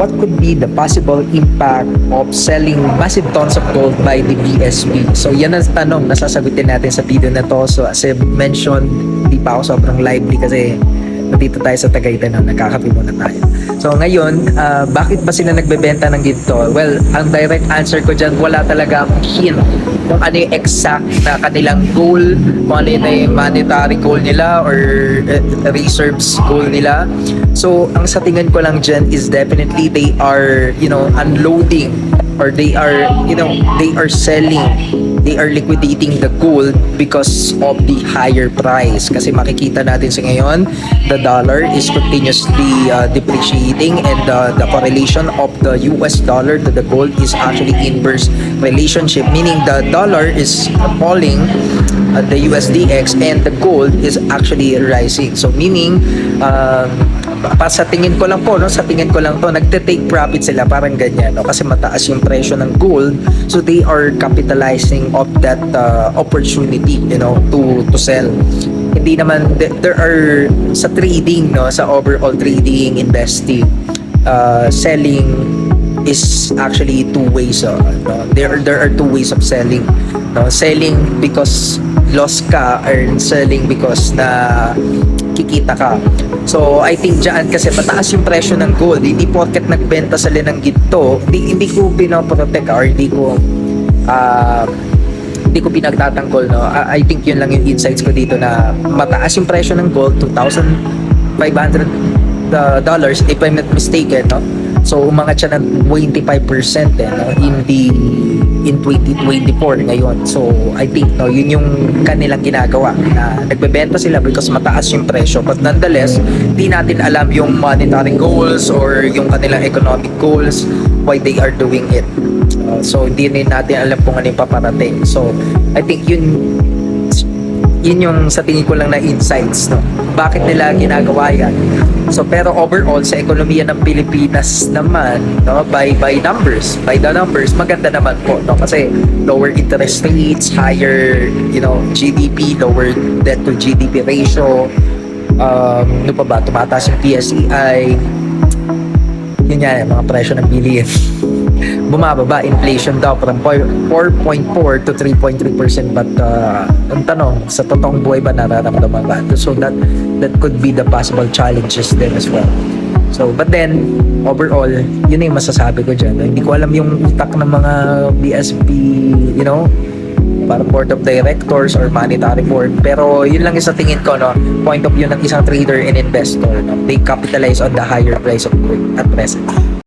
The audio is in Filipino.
what could be the possible impact of selling massive tons of gold by the BSP? So yan ang tanong na sasagutin natin sa video na to. So as I mentioned, hindi pa ako sobrang lively kasi nandito tayo sa Tagaytay na nagkakape muna tayo. So ngayon, ah, bakit ba sila nagbebenta ng ginto? Well, ang direct answer ko dyan, wala talaga akong hint kung ano yung exact na kanilang goal, kung ano yung monetary goal nila or eh, reserves goal nila. So, ang sa tingin ko lang dyan is definitely they are, you know, unloading or they are, you know, they are selling they are liquidating the gold because of the higher price. Kasi makikita natin sa ngayon, the dollar is continuously uh, depreciating and uh, the correlation of the US dollar to the gold is actually inverse relationship, meaning the dollar is falling at the USDX and the gold is actually rising. So meaning, um, pa sa tingin ko lang po, no, sa tingin ko lang to, nagte-take profit sila parang ganyan, no, kasi mataas yung presyo ng gold. So they are capitalizing of that uh, opportunity, you know, to to sell. Hindi naman th- there are sa trading, no, sa overall trading, investing, uh, selling is actually two ways uh, no? there there are two ways of selling no selling because loss ka or selling because na kikita ka. So I think dyan kasi mataas yung presyo ng gold. Hindi porket nagbenta sila ng ginto hindi, hindi ko pinoprotect or hindi ko ah hindi ko pinagtatanggol no? I, I think yun lang yung insights ko dito na mataas yung presyo ng gold 2,500 uh, dollars if I'm not mistaken no? So umangat siya ng 25% eh, no? in the in 2024 ngayon. So I think no yun yung kanilang ginagawa na nagbebenta sila because mataas yung presyo. But nonetheless di natin alam yung monetary goals or yung kanilang economic goals why they are doing it. Uh, so hindi natin alam kung ano yung paparating. So I think yun yun yung sa tingin ko lang na insights no? Bakit nila ginagawa yan? So pero overall sa ekonomiya ng Pilipinas naman no? By by numbers by the numbers maganda naman po no? Kasi lower interest rates higher you know GDP lower debt to GDP ratio um ano pa ba? Tumataas yung PSEI yun yan mga presyo ng bilihin bumababa. Inflation daw from 4.4 to 3.3% but uh, ang tanong sa totoong buhay ba nararamdaman ba? So that that could be the possible challenges then as well. So but then overall yun na yung masasabi ko dyan. Hindi ko alam yung utak ng mga BSP you know para board of directors or monetary board. Pero yun lang yung sa tingin ko no? Point of view ng isang trader and investor no? They capitalize on the higher price of gold at present